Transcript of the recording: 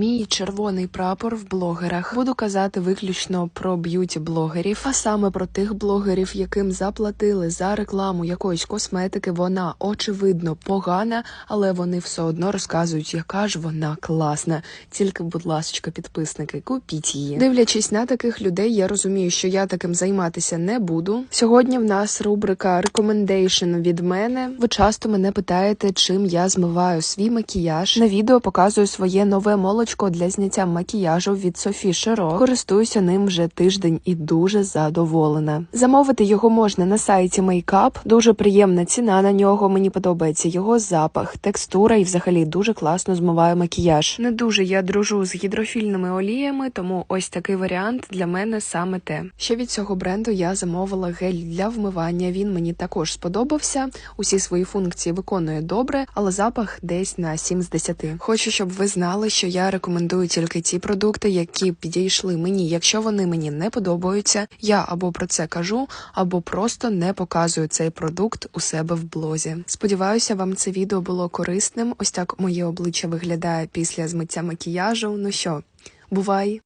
Мій червоний прапор в блогерах буду казати виключно про б'юті-блогерів, а саме про тих блогерів, яким заплатили за рекламу якоїсь косметики. Вона очевидно погана, але вони все одно розказують, яка ж вона класна. Тільки, будь ласка, підписники, купіть її. Дивлячись на таких людей, я розумію, що я таким займатися не буду. Сьогодні в нас рубрика Recommendation від мене. Ви часто мене питаєте, чим я змиваю свій макіяж. На відео показую своє нове молочко для зняття макіяжу від Софі Широ. Користуюся ним вже тиждень і дуже задоволена. Замовити його можна на сайті Makeup. Дуже приємна ціна на нього. Мені подобається його запах, текстура і взагалі дуже класно змиває макіяж. Не дуже я дружу з гідрофільними оліями, тому ось такий варіант для мене саме те. Ще від цього бренду я замовила гель для вмивання. Він мені також сподобався. Усі свої функції виконує добре, але запах десь на 7 з 10. Хочу, щоб ви знали, що я рекомендую тільки ті продукти, які підійшли мені. Якщо вони мені не подобаються, я або про це кажу, або просто не показую цей продукт у себе в блозі. Сподіваюся, вам це відео було корисним. Ось так моє обличчя виглядає після змиття макіяжу. Ну що, бувай!